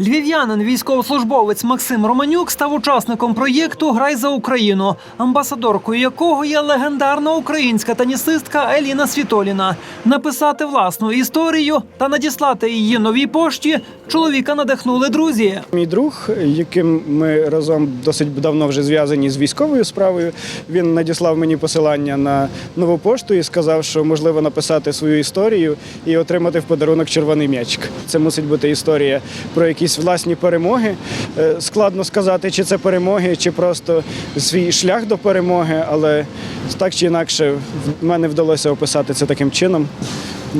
Львів'янин, військовослужбовець Максим Романюк став учасником проєкту Грай за Україну, амбасадоркою якого є легендарна українська тенісистка Еліна Світоліна. Написати власну історію та надіслати її новій пошті чоловіка надихнули друзі. Мій друг, яким ми разом досить давно вже зв'язані з військовою справою, він надіслав мені посилання на нову пошту і сказав, що можливо написати свою історію і отримати в подарунок червоний м'ячик. Це мусить бути історія про якісь власні перемоги. Е, Складно сказати, чи це перемоги, чи просто свій шлях до перемоги, але так чи інакше в мене вдалося описати це таким чином,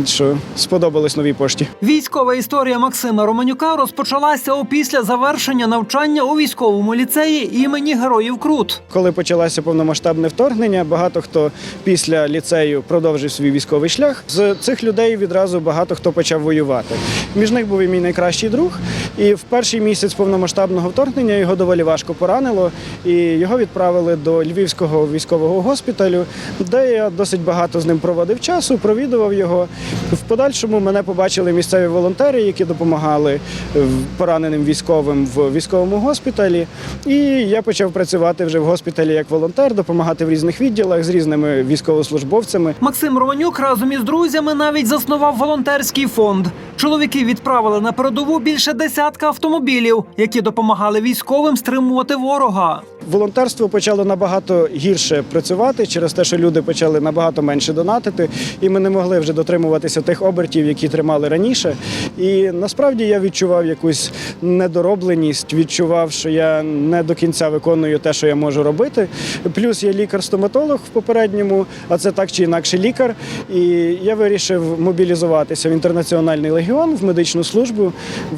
що сподобалось новій пошті. Військова історія Максима Романюка розпочалася опісля завершення навчання у військовому ліцеї імені Героїв Крут. Коли почалося повномасштабне вторгнення, багато хто після ліцею продовжив свій військовий шлях. З цих людей відразу багато хто почав воювати. Між них був і мій найкращий друг. І в перший місяць повномасштабного вторгнення його доволі важко поранило, і його відправили до Львівського військового госпіталю, де я досить багато з ним проводив часу, провідував його. В подальшому мене побачили місцеві волонтери, які допомагали е, пораненим військовим в військовому госпіталі. І я почав працювати вже в госпіталі як волонтер, допомагати в різних відділах з різними військовослужбовцями. Максим Романюк разом із друзями навіть заснував волонтерський фонд. Чоловіки відправили на передову більше десятка автомобілів, які допомагали військовим стримувати ворога. Волонтерство почало набагато гірше працювати через те, що люди почали набагато менше донатити, і ми не могли вже дотримуватися тих обертів, які тримали раніше. І насправді я відчував якусь недоробленість, відчував, що я не до кінця виконую те, що я можу робити. Плюс я лікар-стоматолог в попередньому, а це так чи інакше лікар. І я вирішив мобілізуватися в інтернаціональний легіон в медичну службу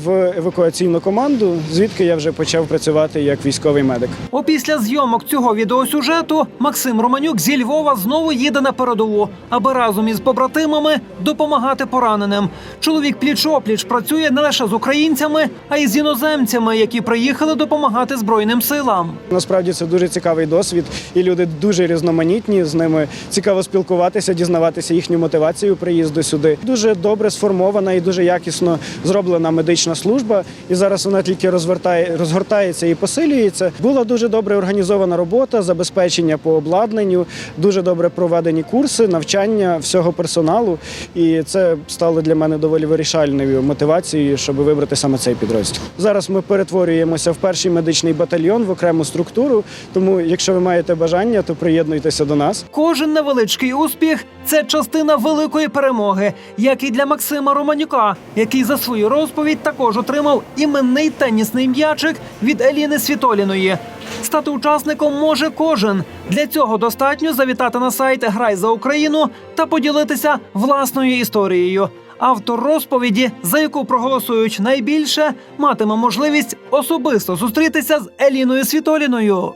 в евакуаційну команду, звідки я вже почав працювати як військовий медик. Опісля зйомок цього відеосюжету Максим Романюк зі Львова знову їде на передову, аби разом із побратимами допомагати пораненим. Чоловік пліч-опліч працює не лише з українцями, а й з іноземцями, які приїхали допомагати збройним силам. Насправді це дуже цікавий досвід, і люди дуже різноманітні. З ними цікаво спілкуватися, дізнаватися їхню мотивацію приїзду сюди. Дуже добре сформована і дуже якісно зроблена медична служба. І зараз вона тільки розвертає, розгортається і посилюється. Була дуже добре організована робота, забезпечення по обладнанню, дуже добре проведені курси, навчання всього персоналу. І це стало для мене доволі вирішальною мотивацією, щоб вибрати саме цей підрозділ. Зараз ми перетворюємося в перший медичний батальйон в окрему структуру. Тому, якщо ви маєте бажання, то приєднуйтеся до нас. Кожен невеличкий успіх це частина великої перемоги, як і для Максима Романюка, який за свою розповідь також отримав іменний тенісний м'ячик від Еліни Світоліної. Стати учасником може кожен. Для цього достатньо завітати на сайт Грай за Україну та поділитися власною історією. Автор розповіді, за яку проголосують найбільше, матиме можливість особисто зустрітися з Еліною Світоліною.